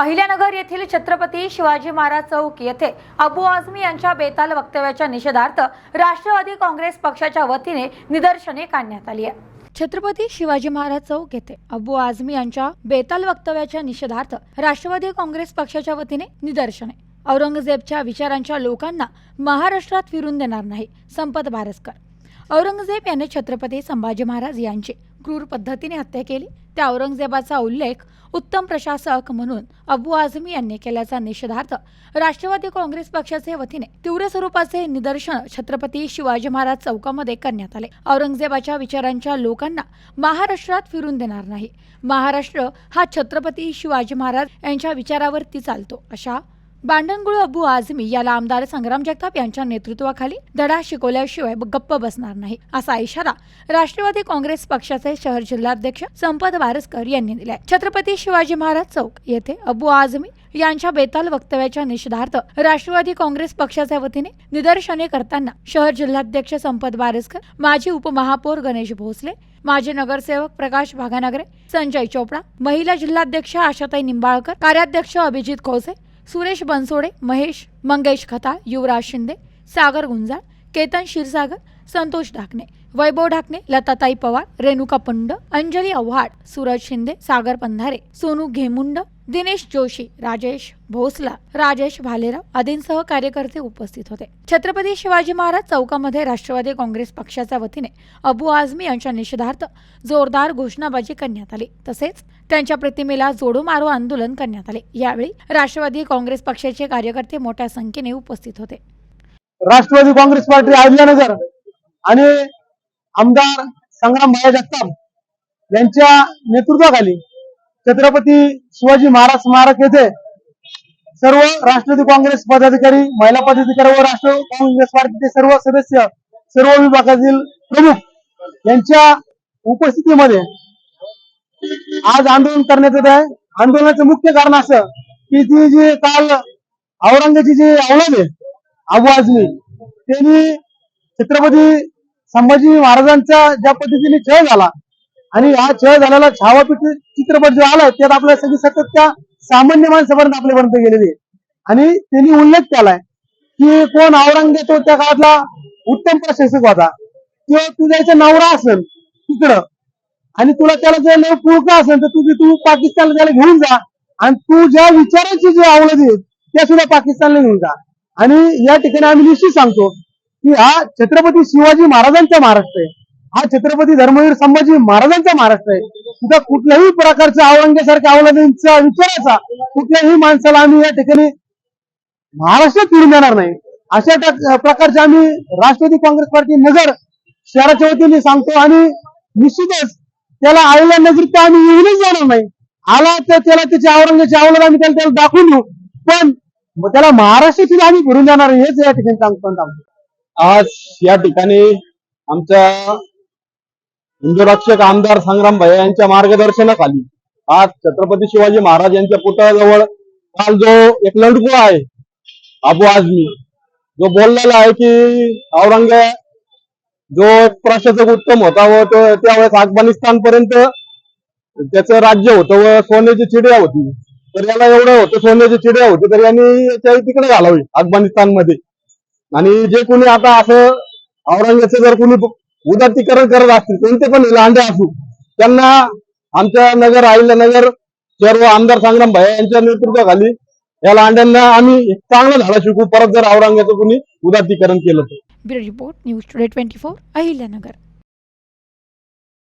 अहिल्यानगर येथील छत्रपती शिवाजी महाराज चौक येथे अबू आझमी यांच्या बेताल वक्तव्याच्या निषेधार्थ राष्ट्रवादी काँग्रेस पक्षाच्या वतीने निदर्शने काढण्यात आली आहे. छत्रपती शिवाजी महाराज चौक येथे अबू आझमी यांच्या बेताल वक्तव्याच्या निषेधार्थ राष्ट्रवादी काँग्रेस पक्षाच्या वतीने निदर्शने. औरंगजेबच्या विचारांच्या लोकांना महाराष्ट्रात फिरून देणार नाही संपत बारसकर. औरंगजेब याने छत्रपती संभाजी महाराज यांची क्रूर पद्धतीने हत्या केली. त्या औरंगजेबाचा उल्लेख उत्तम प्रशासक म्हणून अबू आझमी यांनी केल्याचा निषेधार्थ राष्ट्रवादी काँग्रेस पक्षाचे वतीने तीव्र स्वरूपाचे निदर्शन छत्रपती शिवाजी महाराज चौकामध्ये करण्यात आले. औरंगजेबाच्या विचारांच्या लोकांना महाराष्ट्रात फिरून देणार नाही. महाराष्ट्र हा छत्रपती शिवाजी महाराज यांच्या विचारावरती चालतो अशा बांडणगुळ अबू आझमी याला आमदार संग्राम जगताप यांच्या नेतृत्वाखाली धडा शिकवल्याशिवाय गप्प बसणार नाही असा इशारा राष्ट्रवादी काँग्रेस पक्षाचे शहर जिल्हाध्यक्ष संपत वारसकर यांनी दिलाय. छत्रपती शिवाजी महाराज चौक येथे अबू आझमी यांच्या बेताल वक्तव्याच्या निषेधार्थ राष्ट्रवादी काँग्रेस पक्षाच्या वतीने निदर्शने करताना शहर जिल्हाध्यक्ष संपत बारसकर माजी उपमहापौर गणेश भोसले माजी नगरसेवक प्रकाश भागानगरे संजय चोपडा महिला जिल्हाध्यक्ष आशाताई निंबाळकर कार्याध्यक्ष अभिजित खोसे सुरेश बनसोडे महेश मंगेश खता युवराज शिंदे सागर गुंजाळ केतन क्षीरसागर संतोष ढाकणे वैभव ढाकणे लताताई पवार रेणुका पंड अंजली आव्हाड सूरज शिंदे सागर पंधारे सोनू घेमुंड दिनेश जोशी राजेश भोसला राजेश भालेराव आदींसह कार्यकर्ते उपस्थित होते. छत्रपती शिवाजी महाराज चौकामध्ये राष्ट्रवादी काँग्रेस पक्षाच्या वतीने अबू आझमी यांच्या निषेधार्थ जोरदार घोषणाबाजी करण्यात आली. तसेच त्यांच्या प्रतिमेला जोडो मारो आंदोलन करण्यात आले. यावेळी राष्ट्रवादी काँग्रेस पक्षाचे कार्यकर्ते मोठ्या संख्येने उपस्थित होते. राष्ट्रवादी काँग्रेस पार्टी अहिल्यानगर आणि आमदार संग्राम भाया जगताप यांच्या नेतृत्वाखाली छत्रपती शिवाजी महाराज स्मारक येथे सर्व राष्ट्रवादी काँग्रेस पदाधिकारी महिला पदाधिकारी व राष्ट्र काँग्रेस पार्टीचे सर्व सदस्य सर्व विभागातील प्रमुख यांच्या उपस्थितीमध्ये आज आंदोलन करण्यात येत आहे. आंदोलनाचं मुख्य कारण असं की ती जी काल औरंगाची जी अवलाद आहे अबू त्यांनी छत्रपती संभाजी महाराजांचा ज्या पद्धतीने छळ झाला आणि हा छळ झालेला छावा चित्रपट जो आलाय त्यात आपल्या सगळी सतत त्या सामान्य माणसापर्यंत आपल्यापर्यंत गेलेली आणि त्यांनी उल्लेख केलाय की कोण औरंगजेब तो त्या काळातला उत्तम प्रशासक होता. किंवा तुझ्या नवरा असेल तिकडं आणि तुला त्याला जर लय पुळका असेल तर तुझी तू पाकिस्तानला त्याला घेऊन जा. आणि तू ज्या विचाराची जी आवडत आहेत त्या सुद्धा पाकिस्तानला घेऊन जा. आणि या ठिकाणी आम्ही निश्चित सांगतो की हा छत्रपती शिवाजी महाराजांचा महाराष्ट्र आहे. हा छत्रपती धर्मवीर संभाजी महाराजांचा महाराष्ट्र आहे. तिथं कुठल्याही प्रकारच्या औरंगासारख्या अवलंबींचा विचाराचा कुठल्याही माणसाला आम्ही या ठिकाणी महाराष्ट्रात फिरून देणार नाही. अशा प्रकारचे आम्ही राष्ट्रवादी काँग्रेस पार्टी नगर शहराच्या वतीने सांगतो आणि निश्चितच त्याला आलेल्या नगरीत आम्ही येऊनच जाणार नाही. आला तर त्याला त्याच्या औरंगाची आवडत आम्ही त्याला त्याला दाखवून देऊ. मग त्याला महाराष्ट्रातील आम्ही भरून जाणार हेच या ठिकाणी सांगतो सांगतो आज या ठिकाणी आमच्या हिंदू आमदार संग्राम भाई यांच्या मार्गदर्शनाखाली आज छत्रपती शिवाजी महाराज यांच्या पुतळ्याजवळ काल जो एक लंडको आहे अबू आजमी जो बोललेला आहे की औरंगजेब जो एक प्रशासक उत्तम होता व तो त्यावेळेस अफगाणिस्तान पर्यंत त्याचं राज्य होतं व सोन्याची चिडिया होती. तर याला एवढं होतं सोन्याची चिड्या होती तर यांनी त्या तिकडे घालावी अफगाणिस्तानमध्ये आणि जे कोणी आता असं औरंगाचं जर कोणी उदातीकरण करत असतील कोणते पण लांडे असू त्यांना आमच्या नगर आईला नगर सर्व आमदार संग्राम भाई यांच्या नेतृत्वाखाली या लांड्यांना आम्ही एक चांगला झाडा शिकू परत जर औरंगाचं कोणी उदातीकरण केलं तर. Bureau report news today twenty four Ahilyanagar.